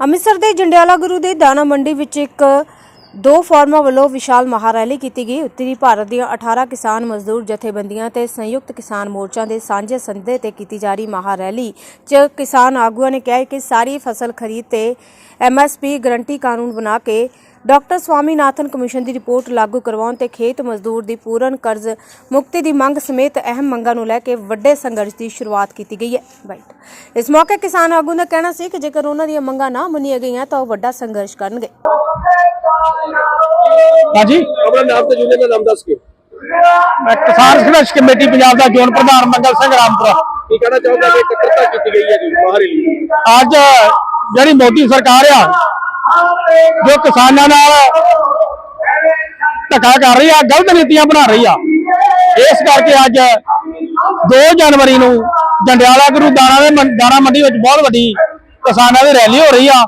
ਅੰਮ੍ਰਿਤਸਰ ਦੇ ਜੰਡਿਆਲਾ ਗੁਰੂ ਦੇ ਦਾਣਾ ਮੰਡੀ ਵਿੱਚ ਇੱਕ ਦੋ ਫਾਰਮਾਂ ਵੱਲੋਂ ਵਿਸ਼ਾਲ ਮਹਾਰੈਲੀ ਕੀਤੀ ਗਈ। ਉੱਤਰੀ ਭਾਰਤ ਦੀਆਂ 18 ਕਿਸਾਨ ਮਜ਼ਦੂਰ ਜਥੇਬੰਦੀਆਂ ਤੇ ਸੰਯੁਕਤ ਕਿਸਾਨ ਮੋਰਚਾ ਦੇ ਸਾਂਝੇ ਸੰਦੇ ਤੇ ਕੀਤੀ ਜਾ ਰਹੀ ਮਹਾਰੈਲੀ 'ਚ ਕਿਸਾਨ ਆਗੂਆਂ ਨੇ ਕਿਹਾ ਕਿ ਸਾਰੀ ਫਸਲ ਖਰੀਦ ਤੇ ਐਮਐਸਪੀ ਗਰੰਟੀ ਕਾਨੂੰਨ ਬਣਾ ਕੇ ਡਾਕਟਰ ਸਵਾਮੀਨਾਥਨ ਕਮਿਸ਼ਨ ਦੀ ਰਿਪੋਰਟ ਲਾਗੂ ਕਰਵਾਉਣ ਤੇ ਖੇਤ ਮਜ਼ਦੂਰ ਦੀ ਪੂਰਨ ਕਰਜ਼ ਮੁਕਤੀ ਦੀ ਮੰਗ ਸਮੇਤ ਅਹਿਮ ਮੰਗਾਂ ਨੂੰ ਲੈ ਕੇ ਵੱਡੇ ਸੰਘਰਸ਼ ਦੀ ਸ਼ੁਰੂਆਤ ਕੀਤੀ ਗਈ ਹੈ। ਰਾਈਟ ਇਸ ਮੌਕੇ ਕਿਸਾਨ ਆਗੂ ਦਾ ਕਹਿਣਾ ਸੀ ਕਿ ਜੇਕਰ ਉਹਨਾਂ ਦੀਆਂ ਮੰਗਾਂ ਨਾ ਮੰਨੀਆਂ ਗਈਆਂ ਤਾਂ ਉਹ ਵੱਡਾ ਸੰਘਰਸ਼ ਕਰਨਗੇ। ਹਾਂਜੀ? ਆਪਣਾ ਨਾਮ ਤੇ ਯੂਨੀਅਨ ਦਾ ਨਾਮ ਦੱਸ ਕੇ। ਮੈਂ ਕਿਸਾਨ ਸੰਘਰਸ਼ ਕਮੇਟੀ ਪੰਜਾਬ ਦਾ ਜੋਨ ਪ੍ਰਧਾਨ ਮੰਗਲ ਸਿੰਘ ਰਾਮਪੁਰਾ। ਕੀ ਕਹਿਣਾ ਚਾਹੁੰਦਾ ਕਿ ਇਕੱਤਰਤਾ ਕੀਤੀ ਗਈ ਹੈ ਜੀ ਮਹਾਰੈਲੀ ਅੱਜ ਜਿਹੜੀ ਮੋਦੀ ਸਰਕਾਰ ਆ ਜੋ ਕਿਸਾਨਾਂ ਨਾਲ ਧੱਕਾ ਕਰ ਰਹੀ ਆ ਗਲਤ ਨੀਤੀਆਂ ਬਣਾ ਰਹੀ ਆ। ਇਸ ਕਰਕੇ ਅੱਜ 2 ਜਨਵਰੀ ਨੂੰ ਜੰਡਿਆਲਾ ਗੁਰੂ ਦਾਣਾ ਦੇ ਦਾਣਾ ਮੰਡੀ ਵਿੱਚ ਬਹੁਤ ਵੱਡੀ ਕਿਸਾਨਾਂ ਦੀ ਰੈਲੀ ਹੋ ਰਹੀ ਆ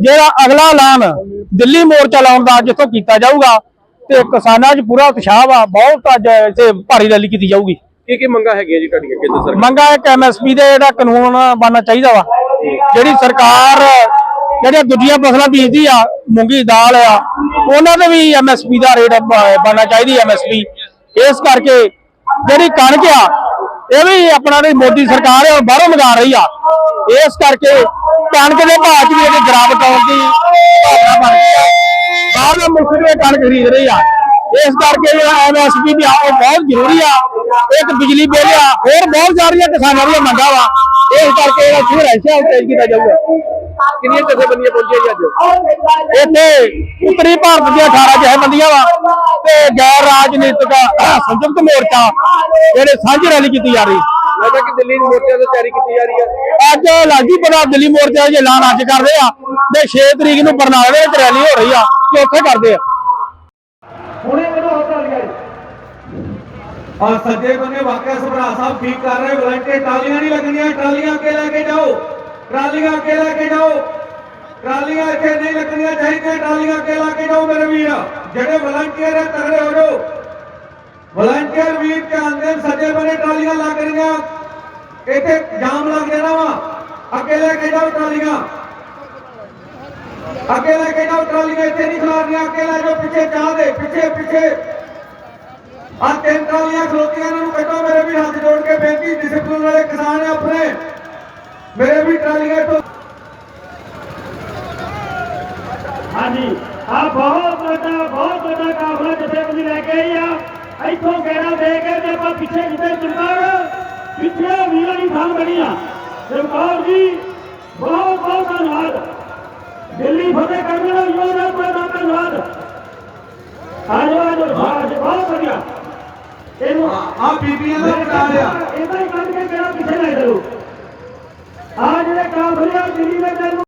ਜਿਹੜਾ ਅਗਲਾ ਐਲਾਨ ਦਿੱਲੀ ਮੋਰਚਾ ਲਾਉਣ ਦਾ ਜਿੱਥੋਂ ਕੀਤਾ ਜਾਊਗਾ ਤੇ ਕਿਸਾਨਾਂ 'ਚ ਪੂਰਾ ਉਤਸ਼ਾਹ ਵਾ ਬਹੁਤ ਅੱਜ ਇੱਥੇ ਭਾਰੀ ਰੈਲੀ ਕੀਤੀ ਜਾਊਗੀ। ਕੀ ਕੀ ਮੰਗਾ ਹੈਗੀਆਂ ਜੀ ਤੁਹਾਡੀਆਂ ਕੇਂਦਰ ਸਰਕਾਰ? ਮੰਗਾ ਇੱਕ ਐਮਐਸਪੀ ਦੇ ਜਿਹੜਾ ਕਾਨੂੰਨ ਬਣਨਾ ਚਾਹੀਦਾ ਵਾ ਜਿਹੜੀ ਸਰਕਾਰ ਜਿਹੜੀਆਂ ਦੂਜੀਆਂ ਫਸਲਾਂ ਬੀਜਦੀ ਆ, ਮੂੰਗੀ ਦਾਲ ਆ, ਉਹਨਾਂ ਤੇ ਵੀ ਐਮਐਸਪੀ ਦਾ ਰੇਟ ਬਣਨਾ ਚਾਹੀਦੀ ਐਮਐਸਪੀ ਇਸ ਕਰਕੇ ਜਿਹੜੀ ਕਣਕ ਆ, ਇਹ ਵੀ ਆਪਣਾ ਜਿਹੜੀ ਮੋਦੀ ਸਰਕਾਰ ਹੈ ਬਾਹਰੋਂ ਮੰਗਾ ਰਹੀ ਆ। ਇਸ ਕਰਕੇ ਕਣਕ ਦੇ ਭਾਅ 'ਚ ਵੀ ਇਹਦੀ ਗਿਰਾਵਟ ਆਉਣ ਦੀ ਭਾਵਨਾ ਬਣ ਗਈ ਆ। ਬਾਹਰ ਦੇ ਮੁਲਕ ਦੇ ਕਣਕ ਖਰੀਦ ਰਹੀ ਆ। ਇਸ ਕਰਕੇ ਜਿਹੜਾ ਐਮਐਸਪੀ ਵੀ ਆ, ਉਹ ਬਹੁਤ ਜ਼ਰੂਰੀ ਆ। ਇੱਕ ਬਿਜਲੀ ਬਿੱਲ ਆ, ਹੋਰ ਬਹੁਤ ਸਾਰੀਆਂ ਕਿਸਾਨਾਂ ਦੀਆਂ ਮੰਗਾਂ ਵਾ। ਇਸ ਕਰਕੇ ਇਹਦਾ ਸ਼ੁਰੂ ਹੈ ਤੇਜ਼ ਕੀਤਾ ਜਾਊਗਾ। ਕਿੰਨੀਆਂ ਜਥੇਬੰਦੀਆਂ ਪਹੁੰਚੀਆਂ ਜੀ ਅੱਜ? ਇੱਥੇ ਉੱਤਰੀ ਭਾਰਤ ਦੀਆਂ 18 ਜਥੇਬੰਦੀਆਂ ਵਾ ਤੇ ਗੈਰ ਰਾਜਨੀਤਿਕ ਸੰਯੁਕਤ ਮੋਰਚਾ ਜਿਹੜੇ ਸਾਂਝੀ ਰੈਲੀ ਕੀਤੀ ਜਾ ਰਹੀ। ਲੱਗਦਾ ਕਿ ਦਿੱਲੀ ਮੋਰਚੇ ਦੀ ਤਿਆਰੀ ਕੀਤੀ ਜਾ ਰਹੀ ਹੈ ਅੱਜ ਲਾਗੀ ਪਤਾ ਦਿੱਲੀ ਮੋਰਚਾ ਦੇ ਐਲਾਨ ਅੱਜ ਕਰਦੇ ਆ ਤੇ 6 ਤਰੀਕ ਨੂੰ ਬਰਨਾਲੇ ਦੇ ਵਿੱਚ ਰੈਲੀ ਹੋ ਰਹੀ ਆ ਤੇ ਉੱਥੇ ਕਰਦੇ ਆ। ਹੁਣੇ ਮੈਨੂੰ ਹਟਾ ਲਿਆ ਆ ਸੱਜੇ ਬੰਨੇ ਵਾਕਿਆ ਸੁਭਰਾ ਸਾਹਿਬ ਠੀਕ ਕਰ ਰਹੇ ਵਲੰਟੀਅਰ ਟਰਾਲੀਆਂ ਨਹੀਂ ਲੱਗਣੀਆਂ ਟਰਾਲੀਆਂ ਅੱਗੇ ਲੈ ਕੇ ਜਾਓ। ਟਰਾਲੀਆਂ ਅੱਗੇ ਲੈ ਕੇ ਜਾਓ। ਟਰਾਲੀਆਂ ਇੱਥੇ ਨਹੀਂ ਲੱਗਣੀਆਂ ਚਾਹੀਦੀਆਂ, ਟਰਾਲੀਆਂ ਅੱਗੇ ਲੈ ਕੇ ਜਾਓ ਮੇਰੇ ਵੀਰ। ਜਿਹੜੇ ਵਲੰਟੀਅਰ ਹੈ ਤਗੜੇ ਹੋ ਜਾਓ। ਵਲੰਟੀਅਰ ਵੀਰ ਧਿਆਨ ਦੇਣ, ਸੱਜੇ ਬੰਨੇ ਟਰਾਲੀਆਂ ਲੱਗ ਰਹੀਆਂ। ਇੱਥੇ ਜਾਮ ਲੱਗ ਜਾਣਾ ਵਾ। ਅੱਗੇ ਲੈ ਕੇ ਜਾਓ ਟਰਾਲੀਆਂ। ਅੱਗੇ ਲੈ ਕੇ ਜਾਓ ਟਰਾਲੀਆਂ, ਇੱਥੇ ਨਹੀਂ ਖਲਾਰਨੀਆਂ। ਅੱਗੇ ਲੈ ਜਾਓ, ਪਿੱਛੇ ਚਾਹ ਦੇ, ਪਿੱਛੇ ਪਿੱਛੇ। ਆ ਤਿੰਨ ਟਰਾਲੀਆਂ ਖਲੋਤੀਆਂ ਇਹਨਾਂ ਨੂੰ ਕੱਢੋ ਮੇਰੇ ਵੀ ਹੱਥ ਜੋੜ ਕੇ ਬੇਨਤੀ ਡਿਸਪਲਿਨ ਵਾਲੇ ਕਿਸਾਨ ਆ ਆਪਣੇ ਮੇਰੇ ਵੀ ਟਰਾਲੀਆਂ ਤੋਂ ਹਾਂਜੀ ਆ ਬਹੁਤ ਵੱਡਾ ਬਹੁਤ ਵੱਡਾ ਕਾਫਲਾ ਜਥੇਬੰਦੀ ਲੈ ਕੇ ਆਈ ਆ ਇੱਥੋਂ ਗੈਰਾ ਦੇ ਕੇ ਤੇ ਆਪਾਂ ਪਿੱਛੇ ਜਿੱਤੇ ਚਮਕੌਰ ਪਿੱਛੇ ਵੀਰਾਂ ਦੀ ਥਾਂ ਬਣੀ ਆ ਚਮਕੌਰ ਜੀ ਬਹੁਤ ਬਹੁਤ ਧੰਨਵਾਦ ਦਿੱਲੀ ਫਤਿਹ ਕਰਨ ਦਾ ਯੋਗਦਾਨ ਬੜਾ ਧੰਨਵਾਦ ਆਜੋ ਆਜੋ ਆਜੋ ਬਹੁਤ ਵਧੀਆ ਇਹਨੂੰ ਆ ਬੀਬੀਆਂ ਦਾ ਬਣਾ ਲਿਆ ਇਹਦਾ ਹੀ ਕੱਢ ਕੇ ਗੈਰਾ ਪਿੱਛੇ ਲੈ ਚਲੋ ਆ ਜਿਹੜੇ ਕਾਫਲੇ ਦਿੱਲੀ ਦੇ